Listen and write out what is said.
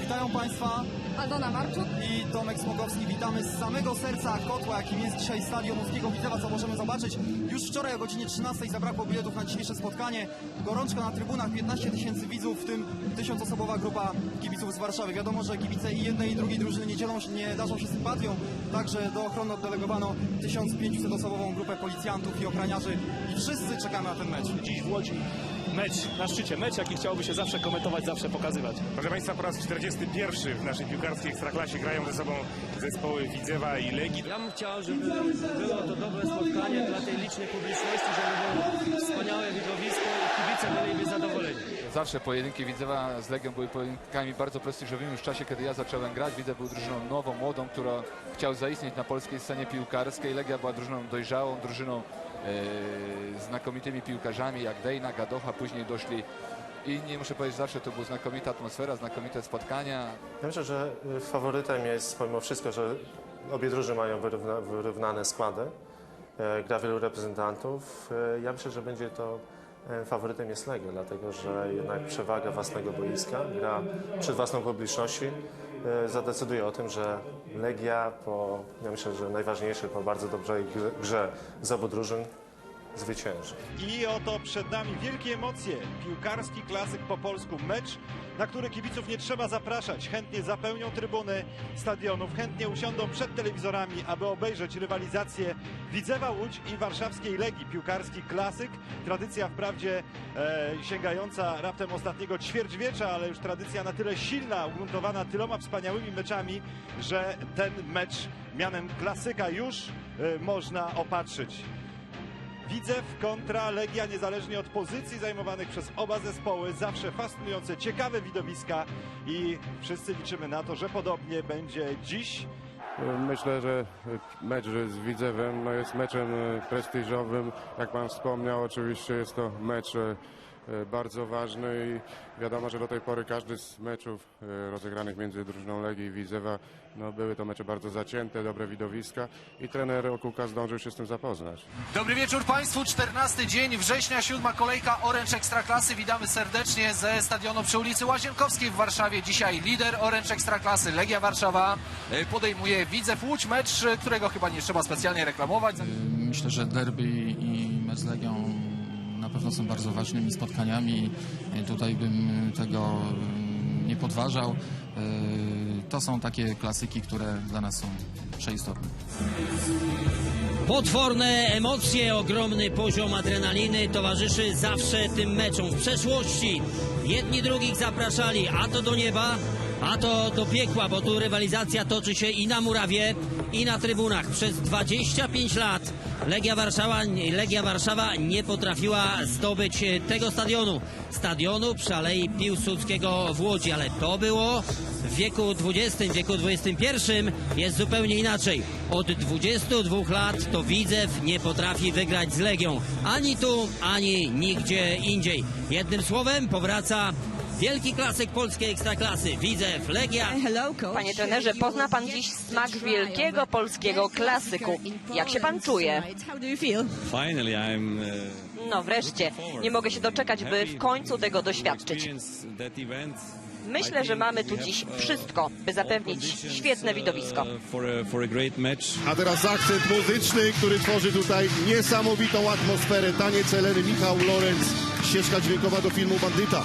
Witają Państwa Aldona Marczuk. i Tomek Smokowski. Witamy z samego serca kotła, jakim jest dzisiaj stadion Łódzkiego Widzewa, co możemy zobaczyć. Już wczoraj o godzinie 13 zabrakło biletów na dzisiejsze spotkanie. Gorączka na trybunach, 15 tysięcy widzów, w tym tysiącosobowa grupa kibiców z Warszawy. Wiadomo, że kibice i jednej i drugiej drużyny nie dzielą się, nie darzą się sympatią. Także do ochrony oddelegowano 1500-osobową grupę policjantów i ochraniarzy i wszyscy czekamy na ten mecz. dziś w Łodzi mecz na szczycie, mecz jaki chciałoby się zawsze komentować, zawsze pokazywać. Proszę Państwa, po raz 41 w naszej piłkarskiej ekstraklasie grają ze sobą zespoły Widzewa i Legii. Ja bym chciał, żeby było to dobre spotkanie dla tej licznej publiczności, żeby było wspaniałe widowisko i kibice byliby zadowoleni. Zawsze pojedynki Widzewa z Legią były pojedynkami bardzo prestiżowymi już w czasie, kiedy ja zacząłem grać. Widzew był drużyną nową, młodą, która chciał zaistnieć na polskiej scenie piłkarskiej. Legia była drużyną dojrzałą, drużyną znakomitymi piłkarzami jak Dejna, Gadocha, później doszli inni. Muszę powiedzieć, zawsze to była znakomita atmosfera, znakomite spotkania. Ja myślę, że y, faworytem jest pomimo wszystko, że obie drużyny mają wyrówna, wyrównane składy. E, Gra wielu reprezentantów. E, Ja myślę, że będzie to e, faworytem jest Legia, dlatego że jednak przewaga własnego boiska, gra przed własną publiczności e, zadecyduje o tym, że Legia po, ja myślę, że najważniejsze, po bardzo dobrej grze- grze z obu drużyn zwycięży. I oto przed nami wielkie emocje. Piłkarski klasyk po polsku. Mecz, na który kibiców nie trzeba zapraszać. Chętnie zapełnią trybuny stadionów, chętnie usiądą przed telewizorami, aby obejrzeć rywalizację Widzewa Łódź i warszawskiej Legii. Piłkarski klasyk. Tradycja wprawdzie e, sięgająca raptem ostatniego ćwierćwiecza, ale już tradycja na tyle silna, ugruntowana tyloma wspaniałymi meczami, że ten mecz mianem klasyka już e, można opatrzyć. Widzew kontra Legia, niezależnie od pozycji zajmowanych przez oba zespoły, zawsze fascynujące, ciekawe widowiska i wszyscy liczymy na to, że podobnie będzie dziś. Myślę, że mecz z Widzewem no jest meczem prestiżowym. Jak Pan wspomniał, oczywiście jest to mecz e, bardzo ważny i wiadomo, że do tej pory każdy z meczów e, rozegranych między drużyną Legii i Widzewa no były to mecze bardzo zacięte, dobre widowiska i trener Okuka zdążył się z tym zapoznać. Dobry wieczór Państwu, 14 dzień września, siódma kolejka Orange Ekstraklasy. Witamy serdecznie ze stadionu przy ulicy Łazienkowskiej w Warszawie. Dzisiaj lider Orange Ekstraklasy Legia Warszawa e, podejmuje Widzew Łódź, mecz, e, którego chyba nie trzeba specjalnie reklamować. Myślę, że derby i mecz z Legią na pewno są bardzo ważnymi spotkaniami. Tutaj bym tego nie podważał. To są takie klasyki, które dla nas są przeistotne. Potworne emocje, ogromny poziom adrenaliny towarzyszy zawsze tym meczom. W przeszłości jedni drugich zapraszali, a to do nieba, a to do piekła, bo tu rywalizacja toczy się i na murawie, i na trybunach. Przez 25 lat Legia Warszawa, Legia Warszawa nie potrafiła zdobyć e, tego stadionu. Stadionu przy Alei Piłsudskiego w Łodzi, ale to było w wieku XX, wieku XXI jest zupełnie inaczej. Od 22 lat to Widzew nie potrafi wygrać z Legią. Ani tu, ani nigdzie indziej. Jednym słowem powraca wielki klasyk polskiej ekstraklasy. Widzew, Legia. Panie trenerze, pozna pan dziś smak wielkiego polskiego klasyku. Jak się pan czuje? I'm No wreszcie, nie mogę się doczekać, by w końcu tego doświadczyć. Myślę, że mamy tu dziś wszystko, by zapewnić świetne widowisko. great match. A teraz akcent muzyczny, który tworzy tutaj niesamowitą atmosferę. Taniec Eleny Michał Lorenz, ścieżka dźwiękowa do filmu Bandyta.